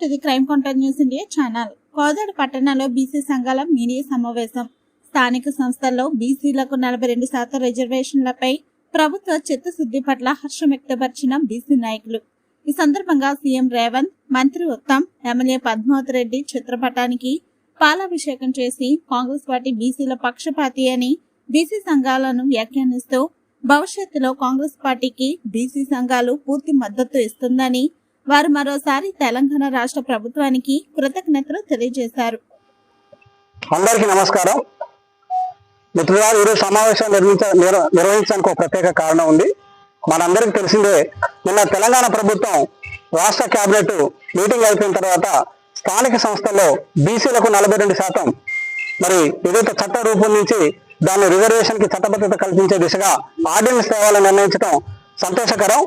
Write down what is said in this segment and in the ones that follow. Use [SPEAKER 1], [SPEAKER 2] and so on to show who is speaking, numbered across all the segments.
[SPEAKER 1] To the crime counter news India channel. Kodad పట్టణంలో BC సంఘాల media సమావేశం. స్థానిక సంస్థల్లో బీసీలకు నలభై రెండు శాతం రిజర్వేషన్లపై ప్రభుత్వ చిత్తశుద్ధి పట్ల హర్షం వ్యక్తపరిచిన బీసీ నాయకులు. ఈ సందర్భంగా సీఎం రేవంత్ మంత్రి ఉత్తమ్ ఎమ్మెల్యే పద్మావతి రెడ్డి చిత్రపటానికి పాలాభిషేకం చేసి కాంగ్రెస్ పార్టీ బీసీల పక్షపాతి అని బీసీ సంఘాలను వ్యాఖ్యానిస్తూ భవిష్యత్తులో కాంగ్రెస్ పార్టీకి బీసీ సంఘాలు పూర్తి మద్దతు ఇస్తుందని వారు మరోసారి తెలంగాణ రాష్ట్ర ప్రభుత్వానికి కృతజ్ఞతలు తెలియజేశారు.
[SPEAKER 2] అందరికీ నమస్కారం. మిత్రులారు ఈరోజు సమావేశం నిర్మించ నిర్వహించడానికి ఒక ప్రత్యేక కారణం ఉంది. మనందరికీ తెలిసిందే నిన్న తెలంగాణ ప్రభుత్వం రాష్ట్ర కేబినెట్ మీటింగ్ అయిపోయిన తర్వాత స్థానిక సంస్థల్లో బీసీలకు నలభై రెండు శాతం మరి ఏదైతే చట్టం రూపొందించి దాన్ని రిజర్వేషన్కి చట్టబద్ధత కల్పించే దిశగా ఆర్డినెన్స్ తేవాలని నిర్ణయించడం సంతోషకరం.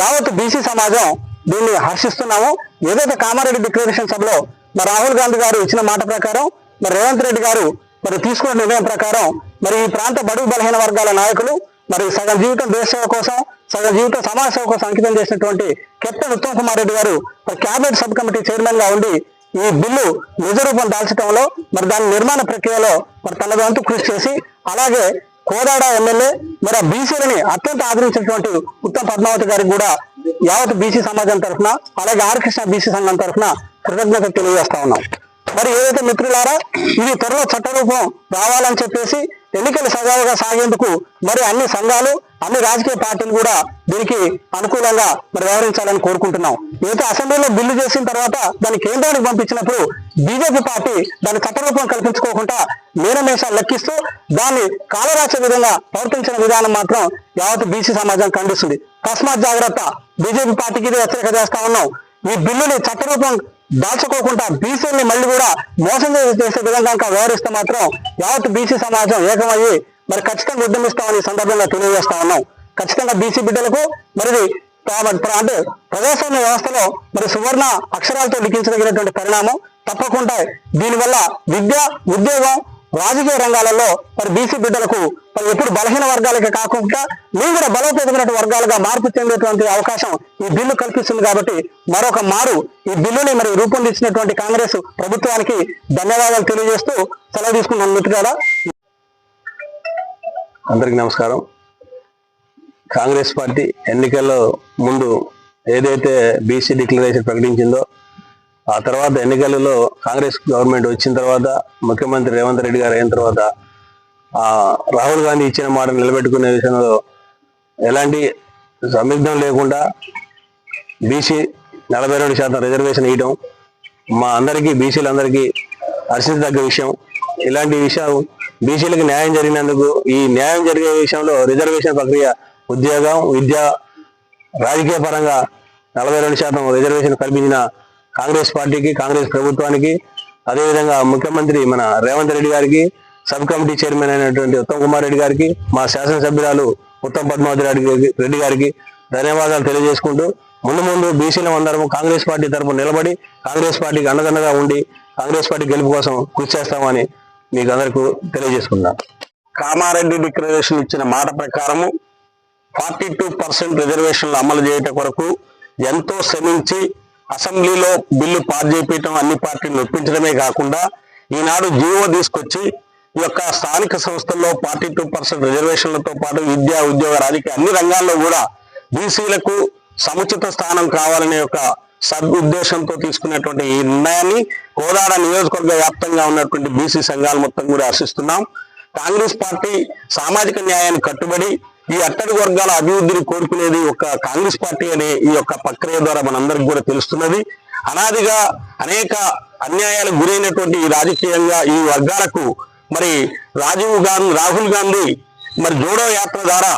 [SPEAKER 2] యావత్ బీసీ సమాజం దీన్ని హర్షిస్తున్నాము. ఏదైతే కామారెడ్డి డిక్లరేషన్ సభలో మరి రాహుల్ గాంధీ గారు ఇచ్చిన మాట ప్రకారం మరి రేవంత్ రెడ్డి గారు మరి తీసుకున్న నిర్ణయం ప్రకారం మరి ఈ ప్రాంత బడుగు బలహీన వర్గాల నాయకులు మరి సగం జీవితం దేశ సేవ కోసం సగం జీవితం సమాజ సేవ కోసం అంకితం చేసినటువంటి కెప్టెన్ ఉత్తమ్ కుమార్ రెడ్డి గారు మరి క్యాబినెట్ సబ్ కమిటీ చైర్మన్గా ఉండి ఈ బిల్లు నిజ రూపం దాల్చడంలో మరి దాని నిర్మాణ ప్రక్రియలో మరి తనదంతు కృషి చేసి అలాగే కోదాడ ఎమ్మెల్యే మరి ఆ బీసీలని అత్యంత ఆదరించినటువంటి ఉత్తమ్ పద్మావతి గారికి కూడా యావత్ బీసీ సమాజం తరఫున అలాగే ఆర్కృష్ణ బీసీ సంఘం తరఫున కృతజ్ఞత తెలియజేస్తా ఉన్నాం. మరి ఏదైతే మిత్రులారా ఇది త్వరలో చట్టరూపం రావాలని చెప్పేసి ఎన్నికలు సజావుగా సాగేందుకు మరి అన్ని సంఘాలు అన్ని రాజకీయ పార్టీలు కూడా దీనికి అనుకూలంగా మరి వ్యవహరించాలని కోరుకుంటున్నాం. ఏదైతే అసెంబ్లీలో బిల్లు చేసిన తర్వాత దాన్ని కేంద్రానికి పంపించినప్పుడు బీజేపీ పార్టీ దాని చట్టరూపం కల్పించుకోకుండా మీనమేషాలు లెక్కిస్తూ దాన్ని కాలరాచే విధంగా ప్రవర్తించిన విధానం మాత్రం యావత్ బీసీ సమాజం ఖండిస్తుంది. తస్మాత్ జాగ్రత్త బీజేపీ పార్టీకి ఇది హెచ్చరిక చేస్తా ఉన్నాం. ఈ బిల్లుని చట్టరూపం దాచుకోకుండా బీసీని మళ్ళీ కూడా మోసం చేసే విధంగా వ్యవహరిస్తే మాత్రం యావత్ బీసీ సమాజం ఏకమయ్యి మరి ఖచ్చితంగా ఉద్యమిస్తామని సందర్భంగా తెలియజేస్తా ఉన్నాం. ఖచ్చితంగా బీసీ బిడ్డలకు మరి అంటే ప్రజాస్వామ్య వ్యవస్థలో మరి సువర్ణ అక్షరాలతో లిఖించదగినటువంటి పరిణామం తప్పకుండా దీనివల్ల విద్య ఉద్యోగం రాజకీయ రంగాలలో మరి బీసీ బిడ్డలకు మరి ఎప్పుడు బలహీన వర్గాలకి కాకుండా మేము కూడా బలోపేతమైనటువంటి వర్గాలుగా మార్పు చెందేటువంటి అవకాశం ఈ బిల్లు కల్పిస్తుంది కాబట్టి మరొక మారు ఈ బిల్లుని మరి రూపొందించినటువంటి కాంగ్రెస్ ప్రభుత్వానికి ధన్యవాదాలు తెలియజేస్తూ సెలవు తీసుకున్నాను మిత్రులారా.
[SPEAKER 3] అందరికి నమస్కారం. కాంగ్రెస్ పార్టీ ఎన్నికల్లో ముందు ఏదైతే బీసీ డిక్లరేషన్ ప్రకటించిందో ఆ తర్వాత ఎన్నికలలో కాంగ్రెస్ గవర్నమెంట్ వచ్చిన తర్వాత ముఖ్యమంత్రి రేవంత్ రెడ్డి గారు అయిన తర్వాత ఆ రాహుల్ గాంధీ ఇచ్చిన మాట నిలబెట్టుకునే విషయంలో ఎలాంటి సందిగ్ధం లేకుండా బీసీ నలభై రెండు శాతం రిజర్వేషన్ ఇవ్వడం మా అందరికీ బీసీలందరికీ హర్షించదగ్గ విషయం. ఇలాంటి విషయం బీసీలకు న్యాయం జరిగినందుకు ఈ న్యాయం జరిగే విషయంలో రిజర్వేషన్ ప్రక్రియ ఉద్యోగం విద్య రాజకీయ పరంగా నలభై రెండు శాతం రిజర్వేషన్ కల్పించిన కాంగ్రెస్ పార్టీకి కాంగ్రెస్ ప్రభుత్వానికి అదేవిధంగా ముఖ్యమంత్రి మన రేవంత్ రెడ్డి గారికి సబ్ కమిటీ చైర్మన్ అయినటువంటి ఉత్తమ్ కుమార్ రెడ్డి గారికి మా శాసనసభ్యురాలు ఉత్తమ్ పద్మావతి రెడ్డి గారికి- రెడ్డి గారికి ధన్యవాదాలు తెలియజేసుకుంటూ ముందు ముందు బీసీల అందరం కాంగ్రెస్ పార్టీ తరపు నిలబడి కాంగ్రెస్ పార్టీకి అండదండగా ఉండి కాంగ్రెస్ పార్టీ గెలుపు కోసం కృషి చేస్తామని మీకు అందరికీ తెలియజేసుకున్నాను
[SPEAKER 2] కామారెడ్డి డిక్లరేషన్ ఇచ్చిన మాట ప్రకారము ఫార్టీ టూ పర్సెంట్ రిజర్వేషన్లు అమలు చేయటం కొరకు ఎంతో శ్రమించి అసెంబ్లీలో బిల్లు పాస్ చేపించడం అన్ని పార్టీలు ఒప్పించడమే కాకుండా ఈనాడు జీవో తీసుకొచ్చి ఈ యొక్క స్థానిక సంస్థల్లో ఫార్టీ టూ పర్సెంట్ రిజర్వేషన్లతో పాటు విద్య ఉద్యోగ రాజకీయ అన్ని రంగాల్లో కూడా బీసీలకు సముచిత స్థానం కావాలనే యొక్క సదుద్దేశంతో తీసుకున్నటువంటి ఈ నిర్ణయాన్ని కోదాడ నియోజకవర్గ వ్యాప్తంగా ఉన్నటువంటి బీసీ సంఘాలు మొత్తం కూడా ఆశిస్తున్నాం. కాంగ్రెస్ పార్టీ సామాజిక న్యాయాన్ని కట్టుబడి ఈ అట్టడి వర్గాల అభివృద్ధిని కోరుకునేది ఒక కాంగ్రెస్ పార్టీ అనే ఈ యొక్క ప్రక్రియ ద్వారా మనందరికి కూడా తెలుస్తున్నది. అనాదిగా అనేక అన్యాయాలకు గురైనటువంటి ఈ రాజకీయంగా ఈ వర్గాలకు మరి రాజీవ్ గాంధీ రాహుల్ గాంధీ మరి జోడో యాత్ర ద్వారా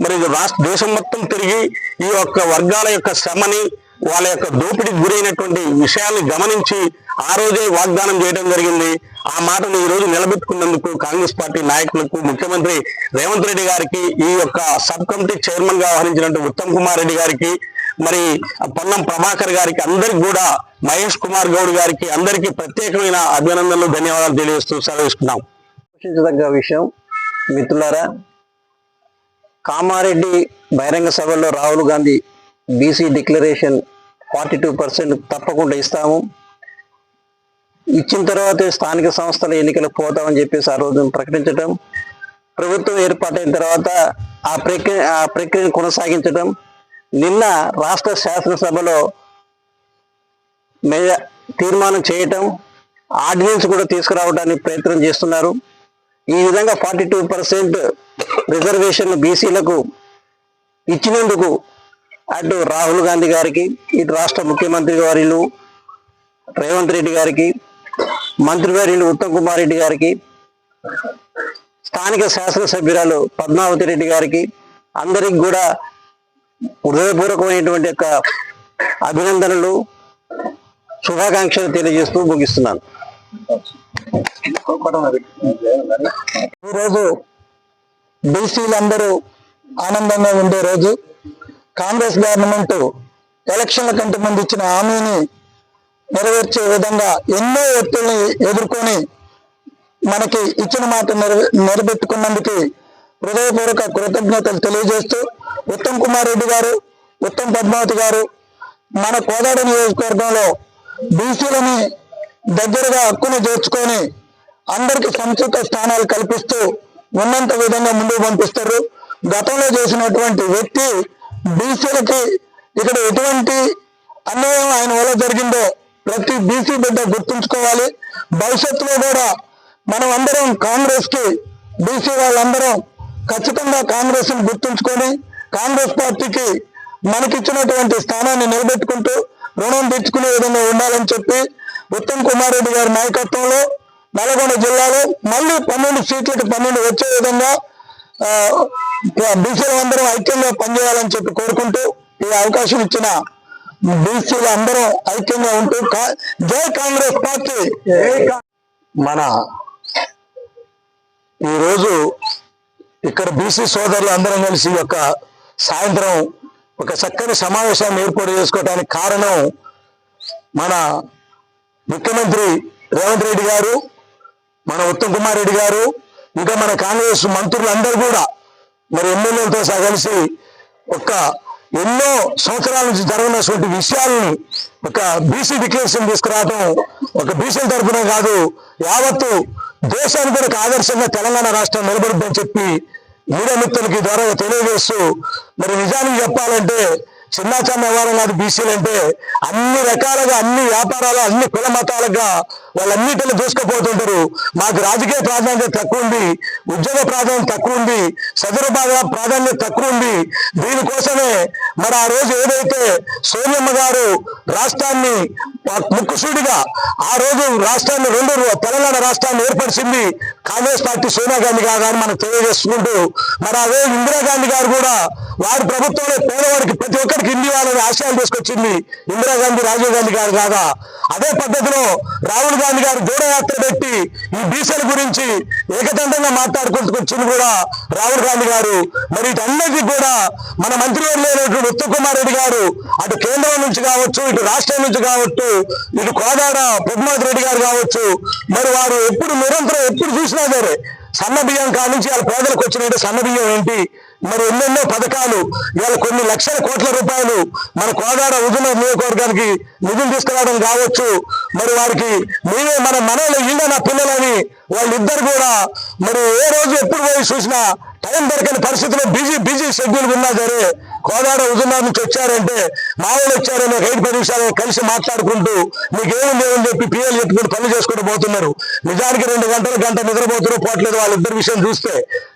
[SPEAKER 2] మరి రాష్ట్ర దేశం మొత్తం తిరిగి ఈ యొక్క వర్గాల యొక్క శ్రమని వాళ్ళ యొక్క దోపిడీకి గురైనటువంటి విషయాల్ని గమనించి ఆ రోజే వాగ్దానం చేయడం జరిగింది. ఆ మాటను ఈ రోజు నిలబెట్టుకున్నందుకు కాంగ్రెస్ పార్టీ నాయకులకు ముఖ్యమంత్రి రేవంత్ రెడ్డి గారికి ఈ యొక్క సబ్ కమిటీ చైర్మన్గా వ్యవహరించినటువంటి ఉత్తమ్ కుమార్ రెడ్డి గారికి మరి పొన్నం ప్రభాకర్ గారికి అందరికి కూడా మహేష్ కుమార్ గౌడ్ గారికి అందరికీ ప్రత్యేకమైన అభినందనలు ధన్యవాదాలు తెలియజేస్తూ సెలవిస్తున్నాం.
[SPEAKER 3] ఆలోచించదగ్గ విషయం మిత్రులారా కామారెడ్డి బహిరంగ సభలో Rahul Gandhi BC declaration
[SPEAKER 4] forty two percent తప్పకుండా ఇస్తాము. ఇచ్చిన తర్వాత స్థానిక సంస్థల ఎన్నికలకు పోతామని చెప్పేసి ఆ రోజు ప్రకటించడం ప్రభుత్వం ఏర్పాటైన తర్వాత ఆ ప్రక్రియ ఆ ప్రక్రియను కొనసాగించడం నిన్న రాష్ట్ర శాసనసభలో మేజ తీర్మానం చేయటం ఆర్డినెన్స్ కూడా తీసుకురావడానికి ప్రయత్నం చేస్తున్నారు. ఈ విధంగా ఫార్టీ టూ పర్సెంట్ రిజర్వేషన్ బీసీలకు ఇచ్చినందుకు అటు రాహుల్ గాంధీ గారికి ఇటు రాష్ట్ర ముఖ్యమంత్రి వారిలు రేవంత్ రెడ్డి గారికి మంత్రివర్యులు ఉత్తమ్ కుమార్ రెడ్డి గారికి స్థానిక శాసనసభ్యురాలు పద్మావతి రెడ్డి గారికి అందరికి కూడా హృదయపూర్వకమైనటువంటి యొక్క అభినందనలు శుభాకాంక్షలు తెలియజేస్తూ ముగిస్తున్నాను. ఈరోజు బీసీలందరూ ఆనందంగా ఉండే రోజు కాంగ్రెస్ గవర్నమెంట్ ఎలక్షన్ల కంటే ముందు ఇచ్చిన హామీని నెరవేర్చే విధంగా ఎన్నో ఒత్తిడిని ఎదుర్కొని మనకి ఇచ్చిన మాట నిలబెట్టుకున్నందుకు హృదయపూర్వక కృతజ్ఞతలు తెలియజేస్తూ ఉత్తమ్ కుమార్ రెడ్డి గారు ఉత్తమ్ పద్మావతి గారు మన కోదాడ నియోజకవర్గంలో బీసీలని దగ్గరగా హక్కును చేర్చుకొని అందరికి సముచిత స్థానాలు కల్పిస్తూ ఉన్నంత విధంగా ముందుకు పంపిస్తారు. గతంలో చేసినటువంటి వ్యక్తి బీసీలకి ఇక్కడ ఎటువంటి అన్యాయం ఆయన వల్ల జరిగిందో ప్రతి బీసీ బిడ్డ గుర్తుంచుకోవాలి. భవిష్యత్తులో కూడా మనం అందరం కాంగ్రెస్కి బీసీ వాళ్ళందరం ఖచ్చితంగా కాంగ్రెస్ని గుర్తుంచుకొని కాంగ్రెస్ పార్టీకి మనకిచ్చినటువంటి స్థానాన్ని నిలబెట్టుకుంటూ రుణం తెచ్చుకునే విధంగా ఉండాలని చెప్పి ఉత్తమ్ కుమార్ రెడ్డి గారి నాయకత్వంలో నల్గొండ జిల్లాలో మళ్ళీ పన్నెండు సీట్లకు పన్నెండు వచ్చే విధంగా బీసీలు అందరం ఐక్యంగా పనిచేయాలని చెప్పి కోరుకుంటూ ఈ అవకాశం ఇచ్చిన బీసీలు అందరం ఐక్యంగా ఉంటూ జై కాంగ్రెస్ పార్టీ. మన ఈరోజు ఇక్కడ బీసీ సోదరులు అందరం కలిసి ఈ యొక్క సాయంత్రం ఒక చక్కని సమావేశాన్ని ఏర్పాటు చేసుకోవడానికి కారణం మన ముఖ్యమంత్రి రేవంత్ రెడ్డి గారు మన ఉత్తమ్ కుమార్ రెడ్డి గారు ఇంకా మన కాంగ్రెస్ మంత్రులు అందరూ కూడా మరి ఎమ్మెల్యేలతో సహా కలిసి ఒక ఎన్నో సంవత్సరాల నుంచి జరగనటువంటి విషయాలను ఒక బీసీ డిక్లరేషన్ తీసుకురావడం ఒక బీసీల తరఫున కాదు యావత్తు దేశానికి కూడా ఒక ఆదర్శంగా తెలంగాణ రాష్ట్రం నిలబడుద్దని చెప్పి మీడియా మిత్రులకి ద్వారా తెలియజేస్తూ మరి నిజానికి చెప్పాలంటే చిన్న చిన్న నాకు కాదు బీసీలు అంటే అన్ని రకాలుగా అన్ని వ్యాపారాలు అన్ని కుల మతాలుగా వాళ్ళన్నిటిని దూసుకుపోతుంటారు. మాకు రాజకీయ ప్రాధాన్యత తక్కువ ఉంది ఉద్యోగ ప్రాధాన్యత తక్కువ ఉంది సదరు ప్రాధాన్యత తక్కువ ఉంది. దీనికోసమే మరి ఆ రోజు ఏదైతే సోనియమ్మ గారు రాష్ట్రాన్ని ముక్కుసూడిగా ఆ రోజు రాష్ట్రాన్ని రెండు తెలంగాణ రాష్ట్రాన్ని ఏర్పరిచింది కాంగ్రెస్ పార్టీ సోనియా గాంధీ గారు అని మనం తెలియజేసుకుంటూ మరి అదే ఇందిరాగాంధీ గారు కూడా వారి ప్రభుత్వంలో పేదవాడికి ప్రతి ఒక్కరికి ఇల్లు వాళ్ళని ఆశయాలు తీసుకొచ్చింది ఇందిరాగాంధీ రాజీవ్ గాంధీ గారు కాగా అదే పద్ధతిలో రాహుల్ గాంధీ గారు దూరయాత్ర పెట్టి ఈ డీసెల్ గురించి ఏకదంతంగా మాట్లాడుకుంటుకొచ్చింది కూడా రాహుల్ గాంధీ గారు. మరి వీటన్నిటికీ కూడా మన మంత్రి లేనటువంటి ఉత్తమ్ కుమార్ రెడ్డి గారు అటు కేంద్రం నుంచి కావచ్చు ఇటు రాష్ట్రం నుంచి కావచ్చు ఇటు కోదాడ పద్మావతి రెడ్డి గారు కావచ్చు మరి వారు ఎప్పుడు నిరంతరం ఎప్పుడు చూసినా సరే సన్న బియ్యం కానించి వాళ్ళ పేదలకు వచ్చినట్టు సన్న బియ్యం ఏంటి? మరి ఎన్నెన్నో పథకాలు ఇవాళ కొన్ని లక్షల కోట్ల రూపాయలు మన కోదాడ ఉజున నియోజకవర్గానికి నిధులు తీసుకురావడం కావచ్చు. మరి వారికి మేమే మన మనలో ఇళ్ళ నా పిల్లలని వాళ్ళిద్దరు కూడా మరి ఏ రోజు ఎప్పుడు పోయి చూసినా టైం దొరకని పరిస్థితిలో బిజీ బిజీ షెడ్యూల్ ఉన్నా సరే కోదాడ ఉదయం నుంచి వచ్చారంటే మామూలు వచ్చారని ఒక ఐదు పది నిమిషాలు కలిసి మాట్లాడుకుంటూ మీకేముంది ఏమని చెప్పి పిఎల్ చెప్పుకుంటూ పనులు చేసుకుంటూ పోతున్నారు. నిజానికి రెండు గంటల గంట నిద్రపోతున్నారు పోవట్లేదు వాళ్ళిద్దరి విషయం చూస్తే.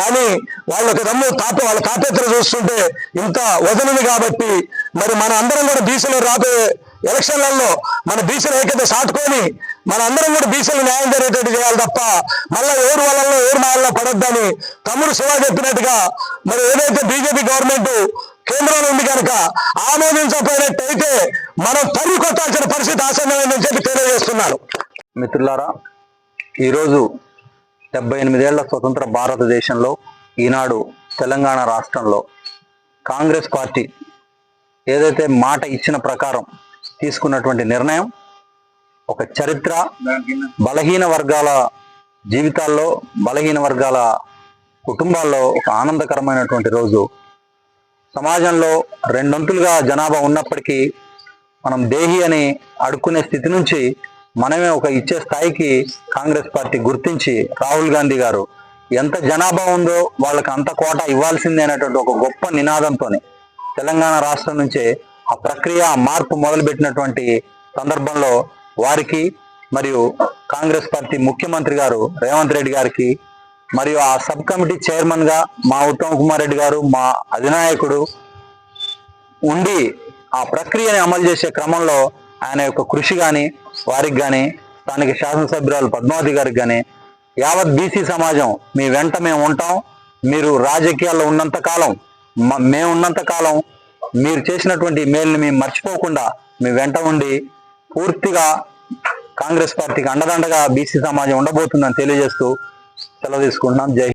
[SPEAKER 4] కానీ వాళ్ళ ఒక దమ్ము తాప వాళ్ళ తాపేత్ర చూస్తుంటే ఇంత వదనని కాబట్టి మరి మన అందరం కూడా బీసీలో రాబోయే ఎలక్షన్లలో మన బీసీల ఐక్యత సాటుకొని మన అందరం కూడా బీసీలు న్యాయం జరిగేటట్టు చేయాలి తప్ప మళ్ళీ ఎవరు వాళ్ళలో ఎవరు మాయల్లో పడొద్దని తమ్ముడు శివ చెప్పినట్టుగా మరి ఏదైతే బీజేపీ గవర్నమెంట్ కేంద్రంలో ఉంది కనుక ఆమోదించకపోయినట్టయితే మనం తల్లి కొట్టాల్సిన పరిస్థితి ఆసన్నమైందని చెప్పి తెలియజేస్తున్నారు.
[SPEAKER 3] మిత్రులారా ఈరోజు డెబ్బై ఎనిమిదేళ్ళ స్వతంత్ర భారతదేశంలో ఈనాడు తెలంగాణ రాష్ట్రంలో కాంగ్రెస్ పార్టీ ఏదైతే మాట ఇచ్చిన ప్రకారం తీసుకున్నటువంటి నిర్ణయం ఒక చరిత్ర బలహీన వర్గాల జీవితాల్లో బలహీన వర్గాల కుటుంబాల్లో ఒక ఆనందకరమైనటువంటి రోజు సమాజంలో రెండొంతులుగా జనాభా ఉన్నప్పటికీ
[SPEAKER 5] మనం దేహి అని అడుక్కునే స్థితి నుంచి మనమే ఒక ఇచ్చే స్థాయికి కాంగ్రెస్ పార్టీ గుర్తించి రాహుల్ గాంధీ గారు ఎంత జనాభా ఉందో వాళ్ళకి అంత కోట ఇవ్వాల్సిందే అనేటువంటి ఒక గొప్ప నినాదంతోనే తెలంగాణ రాష్ట్రం నుంచే ఆ ప్రక్రియ మార్పు మొదలుపెట్టినటువంటి సందర్భంలో వారికి మరియు కాంగ్రెస్ పార్టీ ముఖ్యమంత్రి గారు రేవంత్ రెడ్డి గారికి మరియు ఆ సబ్ కమిటీ చైర్మన్గా మా ఉత్తమ్ కుమార్ రెడ్డి గారు మా అధినాయకుడు ఉండి ఆ ప్రక్రియని అమలు చేసే క్రమంలో ఆయన యొక్క కృషి కానీ వారికి కానీ స్థానిక శాసనసభ్యురాలు పద్మావతి గారికి కానీ యావత్ బీసీ సమాజం మీ వెంట మేము ఉంటాం. మీరు రాజకీయాల్లో ఉన్నంత కాలం మ- మేము ఉన్నంత కాలం మీరు చేసినటువంటి మేల్ని మేము మర్చిపోకుండా మీ వెంట ఉండి పూర్తిగా కాంగ్రెస్ పార్టీకి అండదండగా బీసీ సమాజం ఉండబోతుందని తెలియజేస్తూ సెలవు తీసుకుంటున్నాం జై